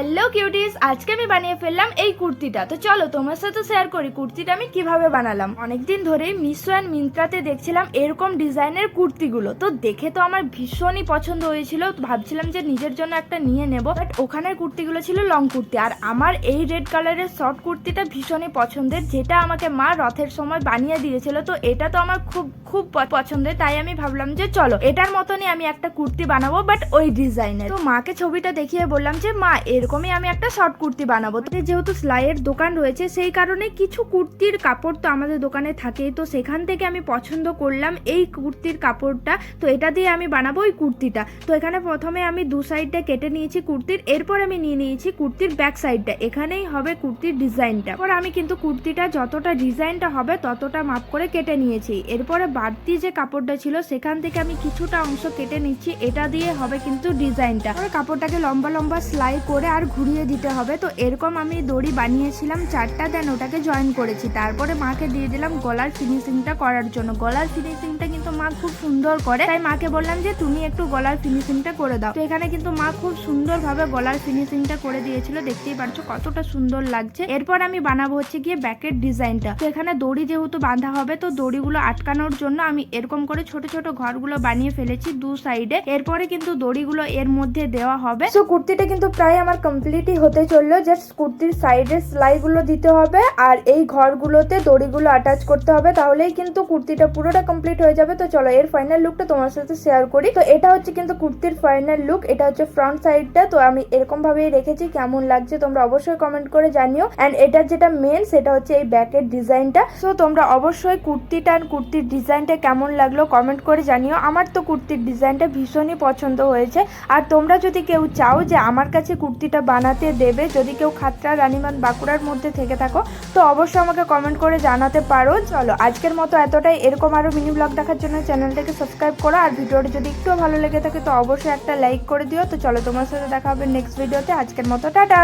Hello cuties আজকে আমি বানিয়ে ফেললাম এই কুর্তিটা। তো চলো, তোমার সাথে শেয়ার করি কুর্তিটা আমি কীভাবে বানালাম। অনেকদিন ধরেই মিশো অ্যান্ড মিন্ত্রাতে দেখছিলাম এরকম ডিজাইনের কুর্তিগুলো। তো দেখে তো আমার ভীষণই পছন্দ হয়েছিল। ভাবছিলাম যে নিজের জন্য একটা নিয়ে নেব। বাট ওখানের কুর্তিগুলো ছিল লং কুর্তি। আর আমার এই রেড কালারের শর্ট কুর্তিটা ভীষণই পছন্দের, যেটা আমাকে মা রথের সময় বানিয়ে দিয়েছিল। তো এটা তো আমার খুব খুব পছন্দের। তাই আমি ভাবলাম যে চলো, এটার মতনই আমি একটা কুর্তি বানাবো বাট ওই ডিজাইনের তো মাকে ছবিটা দেখিয়ে বললাম যে, মা এরকমই আমি একটা শর্ট কুর্তি বানাবো। তো যেহেতু সেলাইয়ের দোকান রয়েছে, সেই কারণে কিছু কুর্তির কাপড় তো আমাদের দোকানে থাকেই। তো সেখান থেকে আমি পছন্দ করলাম এই কুর্তির কাপড়টা। তো এটা দিয়ে আমি বানাবো ওই কুর্তিটা। তো এখানে প্রথমে আমি দু সাইডটা কেটে নিয়েছি কুর্তির, এরপর আমি নিয়ে নিয়েছি কুর্তির ব্যাক সাইডটা এখানেই হবে কুর্তির ডিজাইনটা। এরপর আমি কিন্তু কুর্তিটা যতটা ডিজাইনটা হবে, ততটা মাপ করে কেটে নিয়েছি। এরপরে বাড়তি যে কাপড়টা ছিল, সেখান থেকে আমি কিছুটা অংশ কেটে নিচ্ছি। এটা দিয়ে হবে কিন্তু ডিজাইনটা। কাপড়টাকে লম্বা লম্বা সেলাই করে আর ঘুরিয়ে দিতে হবে। তো এরকম আমি দড়ি বানিয়েছিলাম, চারটা দেন ওটাকে জয়েন করেছি। তারপরে মাকে দিয়ে দিলাম গলার ফিনিশিংটা করার জন্য। গলার ফিনিশিংটা কিন্তু মা খুব সুন্দর করে, তাই মাকে বললাম যে তুমি একটু গলার ফিনিশিংটা করে দাও। তো এখানে কিন্তু মা খুব সুন্দরভাবে গলার ফিনিশিংটা করে দিয়েছিল। দেখতেই পারছ কতটা সুন্দর লাগছে। এরপর আমি বানাবো হচ্ছে গিয়ে ব্যাকের ডিজাইনটা তো এখানে দড়ি যেহেতু বাঁধা হবে, তো দড়িগুলো আটকানোর জন্য আমি এরকম করে ছোট ছোট ঘরগুলো বানিয়ে ফেলেছি দু সাইডে এরপরে কিন্তু দড়িগুলো এর মধ্যে দেওয়া হবে। তো কুর্তিটা কিন্তু প্রায় আমার কমপ্লিটই হতে চলল জাস্ট কুর্তির সাইডে সেলাইগুলো দিতে হবে আর এই ঘরগুলোতে দড়িগুলো অ্যাটাচ করতে হবে, তাহলেই কিন্তু কুর্তিটা পুরোটা কমপ্লিট হয়ে যাবে। তো চলো, এর ফাইনাল লুকটা তোমার সাথে শেয়ার করি। তো এটা হচ্ছে কিন্তু কুর্তির ফাইনাল লুক এটা হচ্ছে ফ্রন্ট সাইডটা তো আমি এরকম ভাবেই রেখেছি, কেমন লাগছে তোমরা অবশ্যই কমেন্ট করে জানিও। অ্যান্ড এটার যেটা মেন সেটা হচ্ছে এই ব্যাকের ডিজাইনটা সো তোমরা অবশ্যই কুর্তিটা আর কুর্তির ডিজাইনটা কেমন লাগল কমেন্ট করে জানিও। আমার তো কুর্তির ডিজাইনটা ভীষণই পছন্দ হয়েছে। আর তোমরা যদি কেউ চাও যে আমার কাছে কুর্তিটা বানাতে দেবে। যদি কেউ খাতরা, রানিমান, বাঁকুড়ার মধ্যে থেকে থাকো, তো অবশ্যই আমাকে কমেন্ট করে জানাতে পারো। চলো, আজকের মতো এতটাই। এরকম আরও মিনি ব্লগ দেখার জন্য চ্যানেলটাকে সাবস্ক্রাইব করো। আর ভিডিওটা যদি একটু ভালো লেগে থাকে, তো অবশ্যই একটা লাইক করে দিও। তো চলো, তোমার সাথে দেখা হবে নেক্সট ভিডিওতে আজকের মতো, টাটা!